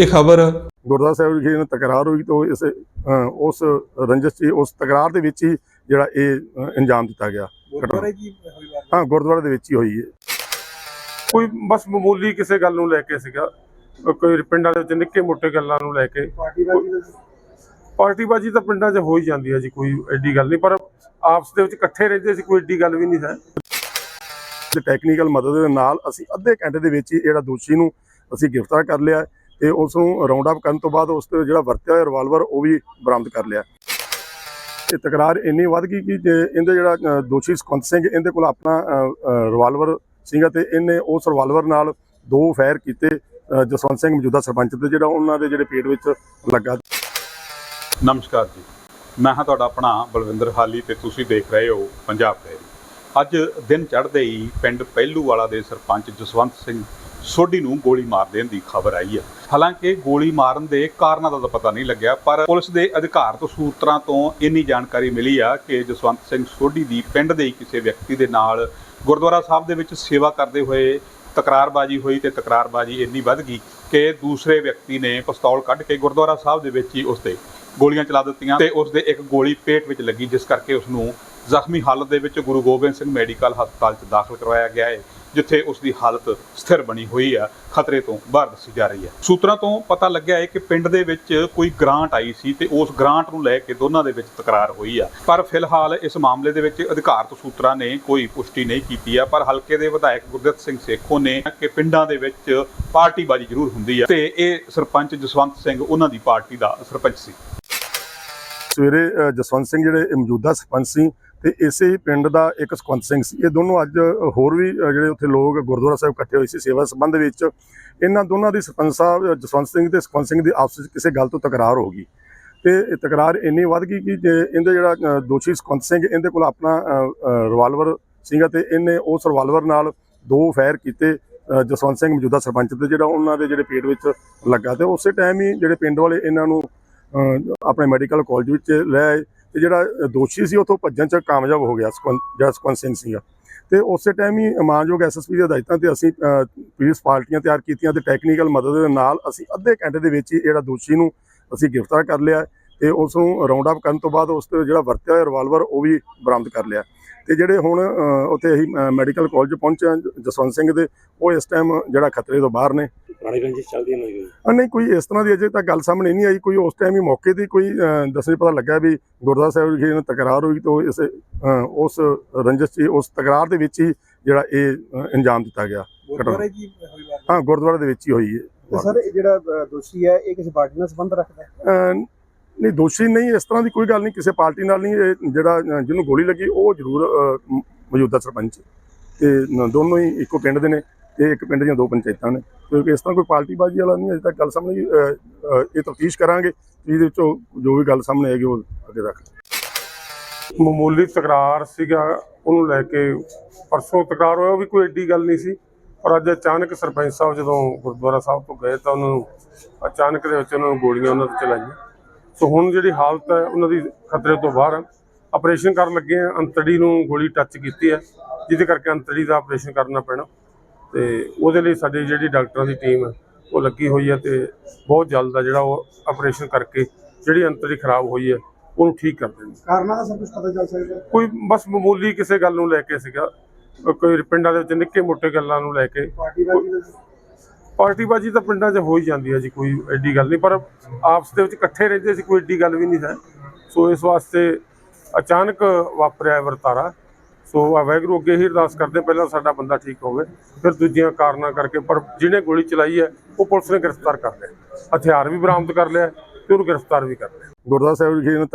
ਇਹ ਖਬਰ? ਗੁਰਦੁਆਰਾ ਸਾਹਿਬ ਵਿਖੇ ਇਹਨਾਂ ਤਕਰਾਰ ਹੋਈ ਤਾਂ ਇਸ ਉਸ ਰੰਜਸ 'ਚ ਉਸ ਤਕਰਾਰ ਦੇ ਵਿੱਚ ਹੀ ਜਿਹੜਾ ਇਹ ਅੰਜਾਮ ਦਿੱਤਾ ਗਿਆ। ਹਾਂ ਗੁਰਦੁਆਰੇ ਦੇ ਵਿੱਚ ਹੀ ਹੋਈ ਹੈ। ਕੋਈ ਬਸ ਮਾਮੂਲੀ ਕਿਸੇ ਗੱਲ ਨੂੰ ਲੈ ਕੇ ਸੀਗਾ। ਕੋਈ ਪਿੰਡਾਂ ਦੇ ਵਿੱਚ ਨਿੱਕੇ ਮੋਟੇ ਗੱਲਾਂ ਨੂੰ ਲੈ ਕੇ। ਪਾਰਟੀ ਬਾਜੀ ਤਾਂ ਪਿੰਡਾਂ 'ਚ ਹੋ ਹੀ ਜਾਂਦੀ ਹੈ ਜੀ ਕੋਈ ਐਡੀ ਗੱਲ ਨਹੀਂ। ਪਰ ਆਪਸ ਦੇ ਵਿੱਚ ਇਕੱਠੇ ਰਹਿੰਦੇ ਸੀ ਕੋਈ ਐਡੀ ਗੱਲ ਵੀ ਨਹੀਂ ਹੈ। ਤੇ ਟੈਕਨੀਕਲ ਮਦਦ ਦੇ ਨਾਲ ਅਸੀਂ ਅੱਧੇ ਘੰਟੇ ਦੇ ਵਿੱਚ ਹੀ ਜਿਹੜਾ ਦੋਸ਼ੀ ਨੂੰ ਅਸੀਂ ਗ੍ਰਿਫਤਾਰ ਕਰ ਲਿਆ ਤੇ ਉਸ ਨੂੰ ਰਾਉਂਡ ਅਪ ਕਰਨ ਤੋਂ ਬਾਅਦ ਉਸ ਤੇ ਜਿਹੜਾ ਵਰਤਿਆ ਹੋਇਆ ਰਿਵਾਲਵਰ ਉਹ ਵੀ ਬਰਾਮਦ ਕਰ ਲਿਆ। ਇਹ ਤਕਰਾਰ ਇੰਨੀ ਵੱਧ ਗਈ ਕਿ ਜੇ ਇਹਦੇ ਜਿਹੜਾ ਦੋਸ਼ੀ ਸਕੰਤ ਸਿੰਘ, ਇਹਦੇ ਕੋਲ ਆਪਣਾ ਰਿਵਾਲਵਰ ਸੀਗਾ ਤੇ ਇਹਨੇ ਉਸ ਰਿਵਾਲਵਰ ਨਾਲ ਦੋ ਫਾਇਰ ਕੀਤੇ। ਜਸਵੰਤ ਸਿੰਘ ਮੌਜੂਦਾ ਸਰਪੰਚ ਤੇ ਜਿਹੜਾ ਉਹਨਾਂ ਦੇ ਜਿਹੜੇ ਪੇਟ ਵਿੱਚ ਲੱਗਾ। ਨਮਸਕਾਰ ਜੀ। ਮੈਂ ਹਾਂ ਤੁਹਾਡਾ ਆਪਣਾ ਬਲਵਿੰਦਰ ਹਾਲੀ ਤੇ ਤੁਸੀਂ ਦੇਖ ਰਹੇ ਹੋ ਪੰਜਾਬ ਡੈਰੀ ਅੱਜ ਦਿਨ ਚੜ੍ਹਦੇ ਹੀ ਪਿੰਡ ਪਹਿਲੂ ਵਾਲਾ ਦੇ ਸਰਪੰਚ ਜਸਵੰਤ ਸਿੰਘ ਸੋਢੀ ਨੂੰ ਗੋਲੀ ਮਾਰ ਦੇਣ ਦੀ ਖਬਰ ਆਈ ਹੈ। ਹਾਲਾਂਕਿ ਗੋਲੀ ਮਾਰਨ ਦੇ ਕਾਰਨਾਂ ਦਾ ਤਾਂ ਪਤਾ ਨਹੀਂ ਲੱਗਿਆ, ਪਰ ਪੁਲਿਸ ਦੇ ਅਧਿਕਾਰਤ ਸੂਤਰਾਂ ਤੋਂ ਇੰਨੀ ਜਾਣਕਾਰੀ ਮਿਲੀ ਆ ਕਿ ਜਸਵੰਤ ਸਿੰਘ ਸੋਢੀ ਦੀ ਪਿੰਡ ਦੇ ਕਿਸੇ ਵਿਅਕਤੀ ਦੇ ਨਾਲ ਗੁਰਦੁਆਰਾ ਸਾਹਿਬ ਦੇ ਵਿੱਚ ਸੇਵਾ ਕਰਦੇ ਹੋਏ ਤਕਰਾਰਬਾਜੀ ਹੋਈ ਤੇ ਤਕਰਾਰਬਾਜੀ ਇੰਨੀ ਵੱਧ ਗਈ ਕਿ ਦੂਸਰੇ ਵਿਅਕਤੀ ਨੇ ਪਿਸਤੌਲ ਕੱਢ ਕੇ ਗੁਰਦੁਆਰਾ ਸਾਹਿਬ ਦੇ ਵਿੱਚ ਹੀ ਉਸ ਤੇ ਗੋਲੀਆਂ ਚਲਾ ਦਿੱਤੀਆਂ ਤੇ ਉਸ ਦੇ ਇੱਕ ਗੋਲੀ ਪੇਟ ਵਿੱਚ ਲੱਗੀ, ਜਿਸ ਕਰਕੇ ਉਸ ਨੂੰ ਜ਼ਖਮੀ ਹਾਲਤ ਦੇ ਵਿੱਚ ਗੁਰੂ ਗੋਬਿੰਦ ਸਿੰਘ ਮੈਡੀਕਲ ਹਸਪਤਾਲ 'ਚ ਦਾਖਲ ਕਰਵਾਇਆ ਗਿਆ ਹੈ, ਜਿੱਥੇ ਉਸ ਦੀ ਹਾਲਤ ਸਥਿਰ ਬਣੀ ਹੋਈ ਹੈ, ਖਤਰੇ ਤੋਂ ਬਾਹਰ ਦੱਸੀ ਜਾ ਰਹੀ ਹੈ। ਸੂਤਰਾਂ ਤੋਂ ਪਤਾ ਲੱਗਿਆ ਹੈ ਕਿ ਪਿੰਡ ਦੇ ਵਿੱਚ ਕੋਈ ਗ੍ਰਾਂਟ ਆਈ ਸੀ ਤੇ ਉਸ ਗ੍ਰਾਂਟ ਨੂੰ ਲੈ ਕੇ ਦੋਨਾਂ ਦੇ ਵਿੱਚ ਤਕਰਾਰ ਹੋਈ ਆ। ਪਰ ਫਿਲਹਾਲ ਇਸ ਮਾਮਲੇ ਦੇ ਵਿੱਚ ਅਧਿਕਾਰਤ ਸੂਤਰਾਂ ਨੇ ਕੋਈ ਪੁਸ਼ਟੀ ਨਹੀਂ ਕੀਤੀ ਆ, ਪਰ ਹਲਕੇ ਦੇ ਵਿਧਾਇਕ ਗੁਰਦਿੱਤ ਸਿੰਘ ਸੇਖੋ ਨੇ ਕਿ ਪਿੰਡਾਂ ਦੇ ਵਿੱਚ ਪਾਰਟੀਬਾਜ਼ੀ ਜ਼ਰੂਰ ਹੁੰਦੀ ਆ ਤੇ ਇਹ ਸਰਪੰਚ ਜਸਵੰਤ ਸਿੰਘ ਉਹਨਾਂ ਦੀ ਪਾਰਟੀ ਦਾ ਸਰਪੰਚ ਸੀ। ਸਵੇਰੇ ਜਸਵੰਤ ਸਿੰਘ ਜਿਹੜੇ ਮੌਜੂਦਾ ਸਰਪੰਚ ਸੀ ਤੇ ਇਸੇ ਹੀ ਪਿੰਡ ਦਾ ਇੱਕ ਸੁਖਵੰਤ ਸਿੰਘ ਸੀ। ਇਹ ਦੋਨੋਂ ਅੱਜ ਹੋਰ ਵੀ ਜਿਹੜੇ ਉੱਥੇ ਲੋਕ ਗੁਰਦੁਆਰਾ ਸਾਹਿਬ ਇਕੱਠੇ ਹੋਏ ਸੀ ਸੇਵਾ ਸੰਬੰਧ ਵਿੱਚ, ਇਹਨਾਂ ਦੋਨਾਂ ਦੀ ਸਰਪੰਚ ਸਾਹਿਬ ਜਸਵੰਤ ਸਿੰਘ ਤੇ ਸੁਖਵੰਤ ਸਿੰਘ ਦੀ ਆਪਸ ਵਿੱਚ ਕਿਸੇ ਗੱਲ ਤੋਂ ਤਕਰਾਰ ਹੋ ਗਈ। ਤੇ ਇਹ ਤਕਰਾਰ ਇੰਨੀ ਵੱਧ ਗਈ ਕਿ ਜੇ ਇਹਦੇ ਜਿਹੜਾ ਦੋਸ਼ੀ ਸੁਖਵੰਤ ਸਿੰਘ, ਇਹਦੇ ਕੋਲ ਆਪਣਾ ਰਿਵਾਲਵਰ ਸੀਗਾ ਤੇ ਇਹਨੇ ਉਸ ਰਿਵਾਲਵਰ ਨਾਲ ਦੋ ਫਾਇਰ ਕੀਤੇ ਜਸਵੰਤ ਸਿੰਘ ਮੌਜੂਦਾ ਸਰਪੰਚ ਤੇ ਜਿਹੜਾ ਉਹਨਾਂ ਦੇ ਜਿਹੜੇ ਪੇਟ ਵਿੱਚ ਲੱਗਾ ਤੇ ਉਸੇ ਟਾਈਮ ਹੀ ਜਿਹੜੇ ਪਿੰਡ ਵਾਲੇ ਇਹਨਾਂ ਨੂੰ ਆਪਣੇ ਮੈਡੀਕਲ ਕਾਲਜ ਵਿੱਚ ਲੈ ਆਏ। ਤੇ ਜਿਹੜਾ ਦੋਸ਼ੀ ਸੀ, ਉਥੋਂ ਭੱਜਣ ਚ ਕਾਮਯਾਬ ਹੋ ਗਿਆ ਸਕੁਨ- ਜਿਹੜਾ ਸਕੁੰਤ ਸਿੰਘ ਸੀਗਾ। ਤੇ ਉਸੇ ਟਾਈਮ ਹੀ ਮਾਨਯੋਗ ਐਸਐਸਪੀ ਦੇ ਹਦਾਇਤਾਂ ਤੇ ਅਸੀਂ ਪੁਲਿਸ ਪਾਰਟੀਆਂ ਤਿਆਰ ਕੀਤੀਆਂ ਤੇ ਟੈਕਨੀਕਲ ਮਦਦ ਦੇ ਨਾਲ ਅਸੀਂ ਅੱਧੇ ਘੰਟੇ ਦੇ ਵਿੱਚ ਹੀ ਜਿਹੜਾ ਦੋਸ਼ੀ ਨੂੰ ਅਸੀਂ ਗ੍ਰਿਫਤਾਰ ਕਰ ਲਿਆ ਤੇ ਉਸ ਨੂੰ ਰਾਉਂਡ ਅਪ ਕਰਨ ਤੋਂ ਬਾਅਦ ਉਸ ਤੇ ਜਿਹੜਾ ਵਰਤਿਆ ਹੋਇਆ ਰਿਵਾਲਵਰ ਉਹ ਵੀ ਬਰਾਮਦ ਕਰ ਲਿਆ। ਤੇ ਜਿਹੜੇ ਹੁਣ ਉੱਥੇ ਅਸੀਂ ਮੈਡੀਕਲ ਕਾਲਜ ਪਹੁੰਚੇ ਜਸਵੰਤ ਸਿੰਘ ਦੇ ਉਹ ਇਸ ਟਾਈਮ ਜਿਹੜਾ ਖਤਰੇ ਤੋਂ ਬਾਹਰ ਨੇ। ਪੁਰਾਣੀ ਰੰਜਿਸ਼ ਚੱਲਦੀ ਨਹੀਂ ਅ, ਨਹੀਂ ਕੋਈ ਇਸ ਤਰ੍ਹਾਂ ਦੀ ਅਜੇ ਤੱਕ ਗੱਲ ਸਾਹਮਣੇ ਨਹੀਂ ਆਈ। ਕੋਈ ਉਸ ਟਾਈਮ ਹੀ ਮੌਕੇ ਦੀ ਕੋਈ ਦੱਸਣੇ ਪਤਾ ਲੱਗਾ ਵੀ ਗੁਰਦੁਆਰਾ ਸਾਹਿਬ ਵਿਖੇ ਇਹਨਾਂ ਤਕਰਾਰ ਹੋਈ ਤਾਂ ਇਸ ਉਸ ਰੰਜਸ 'ਚ ਉਸ ਤਕਰਾਰ ਦੇ ਵਿੱਚ ਹੀ ਜਿਹੜਾ ਇਹ ਅੰਜਾਮ ਦਿੱਤਾ ਗਿਆ। ਹੋਈ ਹਾਂ ਗੁਰਦੁਆਰੇ ਦੇ ਵਿੱਚ ਹੀ ਹੋਈ ਹੈ ਸਰ ਇਹ ਜਿਹੜਾ ਦੋਸ਼ੀ ਹੈ ਇਹ ਕਿਸੇ ਪਾਰਟੀ ਨਾਲ ਸੰਬੰਧ ਰੱਖਦਾ ਹੈ? ਨਹੀਂ, ਦੋਸ਼ੀ ਨਹੀਂ, ਇਸ ਤਰ੍ਹਾਂ ਦੀ ਕੋਈ ਗੱਲ ਨਹੀਂ, ਕਿਸੇ ਪਾਰਟੀ ਨਾਲ ਨਹੀਂ, ਇਹ ਜਿਹੜਾ ਜਿਹਨੂੰ ਗੋਲੀ ਲੱਗੀ, ਉਹ ਜ਼ਰੂਰ ਮੌਜੂਦਾ ਸਰਪੰਚ ਤੇ ਦੋਨੋਂ ਹੀ ਇੱਕੋ ਪਿੰਡ ਦੇ ਨੇ ਤੇ ਇੱਕ ਪਿੰਡ ਦੀਆਂ ਦੋ ਪੰਚਾਇਤਾਂ ਨੇ। ਕਿਉਂਕਿ ਇਸ ਤਰ੍ਹਾਂ ਕੋਈ ਪਾਰਟੀਬਾਜ਼ੀ ਵਾਲਾ ਨਹੀਂ, ਅਜੇ ਤੱਕ ਗੱਲ ਸਾਹਮਣੇ ਇਹ ਤਫਤੀਸ਼ ਕਰਾਂਗੇ ਇਹਦੇ ਵਿੱਚੋਂ ਜੋ ਵੀ ਗੱਲ ਸਾਹਮਣੇ ਆਏਗੀ, ਉਹ ਅੱਗੇ ਰੱਖ ਮਾਮੂਲੀ ਤਕਰਾਰ ਸੀਗਾ, ਉਹਨੂੰ ਲੈ ਕੇ ਪਰਸੋਂ ਤਕਰਾਰ ਹੋਇਆ, ਉਹ ਵੀ ਕੋਈ ਐਡੀ ਗੱਲ ਨਹੀਂ ਸੀ। ਪਰ ਅੱਜ ਅਚਾਨਕ ਸਰਪੰਚ ਸਾਹਿਬ ਜਦੋਂ ਗੁਰਦੁਆਰਾ ਸਾਹਿਬ ਤੋਂ ਗਏ ਤਾਂ ਉਹਨਾਂ ਨੂੰ ਅਚਾਨਕ ਦੇ ਵਿੱਚ ਉਹਨਾਂ ਨੂੰ ਗੋਲੀਆਂ ਉਹਨਾਂ ਤੇ ਚਲਾਈਆਂ। ਸੋ ਹੁਣ ਜਿਹੜੀ ਹਾਲਤ ਹੈ ਉਹਨਾਂ ਦੀ ਖਤਰੇ ਤੋਂ ਬਾਹਰ ਹੈ। ਆਪਰੇਸ਼ਨ ਕਰਨ ਲੱਗੇ ਆ ਅੰਤੜੀ ਨੂੰ ਗੋਲੀ ਟੱਚ ਕੀਤੀ ਹੈ। ਜਿਹਦੇ ਕਰਕੇ ਅੰਤੜੀ ਦਾ ਆਪਰੇਸ਼ਨ ਕਰਨਾ ਪੈਣਾ। ਤੇ ਉਹਦੇ ਲਈ ਸਾਡੀ ਜਿਹੜੀ ਡਾਕਟਰਾਂ ਦੀ ਟੀਮ ਹੈ ਉਹ ਲੱਗੀ ਹੋਈ ਹੈ ਤੇ ਬਹੁਤ ਜਲਦ ਆ ਜਿਹੜਾ ਉਹ ਆਪਰੇਸ਼ਨ ਕਰਕੇ ਜਿਹੜੀ ਅੰਤੜੀ ਖਰਾਬ ਹੋਈ ਹੈ ਉਹਨੂੰ ਠੀਕ ਕਰ ਦੇਣੀ ਕਾਰਨਾਂ ਦਾ ਸਭ ਕੁਝ ਪਤਾ ਚੱਲ ਸਕਦਾ। ਕੋਈ ਬਸ ਮਾਮੂਲੀ ਕਿਸੇ ਗੱਲ ਨੂੰ ਲੈ ਕੇ ਸੀਗਾ। ਕੋਈ ਪਿੰਡਾਂ ਦੇ ਵਿੱਚ ਨਿੱਕੇ ਮੋਟੇ ਗੱਲਾਂ ਨੂੰ ਲੈ ਕੇ। ਪਾਰਟੀ ਬਾਜੀ ਦਾ ਪਾਰਟੀਬਾਜੀ ਤਾਂ ਪਿੰਡਾਂ 'ਚ ਹੋ ਹੀ ਜਾਂਦੀ ਹੈ ਜੀ, ਕੋਈ ਐਡੀ ਗੱਲ ਨਹੀਂ, ਪਰ ਆਪਸ ਦੇ ਵਿੱਚ ਇਕੱਠੇ ਰਹਿੰਦੇ ਸੀ, ਕੋਈ ਐਡੀ ਗੱਲ ਵੀ ਨਹੀਂ ਹੈ। ਸੋ ਇਸ ਵਾਸਤੇ ਅਚਾਨਕ ਵਾਪਰਿਆ ਵਰਤਾਰਾ। ਸੋ ਆ ਵਾਹਿਗੁਰੂ ਅੱਗੇ ਹੀ ਅਰਦਾਸ ਕਰਦੇ ਪਹਿਲਾਂ ਸਾਡਾ ਬੰਦਾ ਠੀਕ ਹੋਵੇ, ਫਿਰ ਦੂਜੀਆਂ ਕਾਰਨਾਂ ਕਰਕੇ, ਪਰ ਜਿਹਨੇ ਗੋਲੀ ਚਲਾਈ ਹੈ, ਉਹ ਪੁਲਿਸ ਨੇ ਗ੍ਰਿਫਤਾਰ ਕਰ ਲਿਆ। ਹਥਿਆਰ ਵੀ ਬਰਾਮਦ ਕਰ ਲਿਆ, ਤੇ ਉਹਨੂੰ ਗ੍ਰਿਫਤਾਰ ਵੀ ਕਰ ਲਿਆ। ਗੁਰਦੁਆਰਾ ਸਾਹਿਬ ਵਿਖੇ ਇਹਨਾਂ